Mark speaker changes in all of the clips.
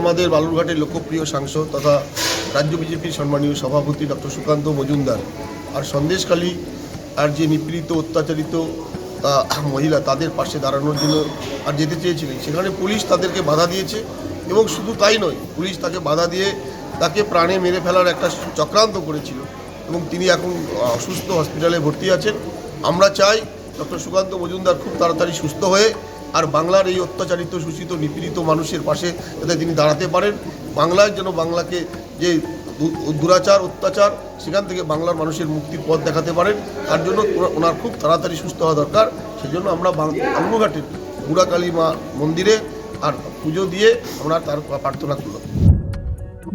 Speaker 1: আমাদের বালুরঘাটের লোকপ্রিয় সাংসদ তথা রাজ্য বিজেপির সম্মানীয় সভাপতি ডক্টর সুকান্ত মজুমদার। আর সন্দেশখালী আর যে নিপীড়িত, অত্যাচারিত মহিলা তাদের পাশে দাঁড়ানোর জন্য আর যেতে চেয়েছিলেন, সেখানে পুলিশ তাদেরকে বাধা দিয়েছে এবং শুধু তাই নয়, পুলিশ তাকে বাধা দিয়ে তাকে প্রাণে মেরে ফেলার একটা চক্রান্ত করেছিল এবং তিনি এখন অসুস্থ হসপিটালে ভর্তি আছেন। আমরা চাই ডক্টর সুকান্ত মজুমদার খুব তাড়াতাড়ি সুস্থ হয়ে আর বাংলার এই অত্যাচারিত, শোষিত, নিপীড়িত মানুষের পাশে যাতে তিনি দাঁড়াতে পারেন, বাংলায় যেন বাংলাকে যে দুরাচার, অত্যাচার, সেখান থেকে বাংলার মানুষের মুক্তির পথ দেখাতে পারেন, তার জন্য ওনা- ওনার খুব তাড়াতাড়ি সুস্থ হওয়া দরকার। সেই জন্য আমরা বাংলাঘাটের বুড়াকালী মা মন্দিরে আর পুজো দিয়ে আমরা তার প্রার্থনা করলাম।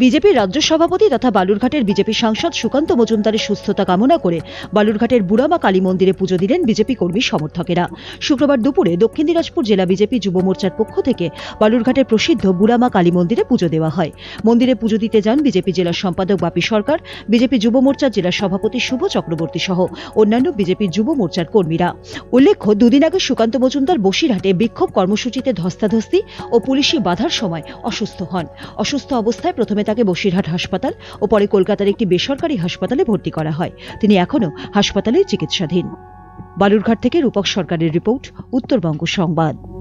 Speaker 2: বিজেপির রাজ্য সভাপতি তথা বালুরঘাটের বিজেপি সাংসদ সুকান্ত মজুমদারের সুস্থতা কামনা করে বালুরঘাটের বুড়ামা কালী মন্দিরে পুজো দিলেন বিজেপি কর্মী সমর্থকেরা। শুক্রবার দুপুরে দক্ষিণ দিনাজপুর জেলা বিজেপি যুব মোর্চার পক্ষ থেকে বালুরঘাটের প্রসিদ্ধ বুড়ামা কালী মন্দিরে পুজো দেওয়া হয়। মন্দিরে পুজো দিতে যান বিজেপি জেলা সম্পাদক বাপি সরকার, বিজেপি যুব মোর্চার জেলা সভাপতি শুভ চক্রবর্তী সহ অন্যান্য বিজেপি যুব মোর্চার কর্মীরা। উল্লেখ্য, দুদিন আগে সুকান্ত মজুমদার বসিরহাটে বিক্ষোভ কর্মসূচিতে ধস্তাধস্তি ও পুলিশি বাধার সময় অসুস্থ হন। অসুস্থ অবস্থায় প্রথমে তাকে বসিরহাট হাসপাতাল ও পরে কলকাতার একটি বেসরকারি হাসপাতালে ভর্তি করা হয়। তিনি এখনও হাসপাতালে চিকিৎসাধীন। বালুরঘাট থেকে রূপক সরকারের রিপোর্ট, উত্তরবঙ্গ সংবাদ।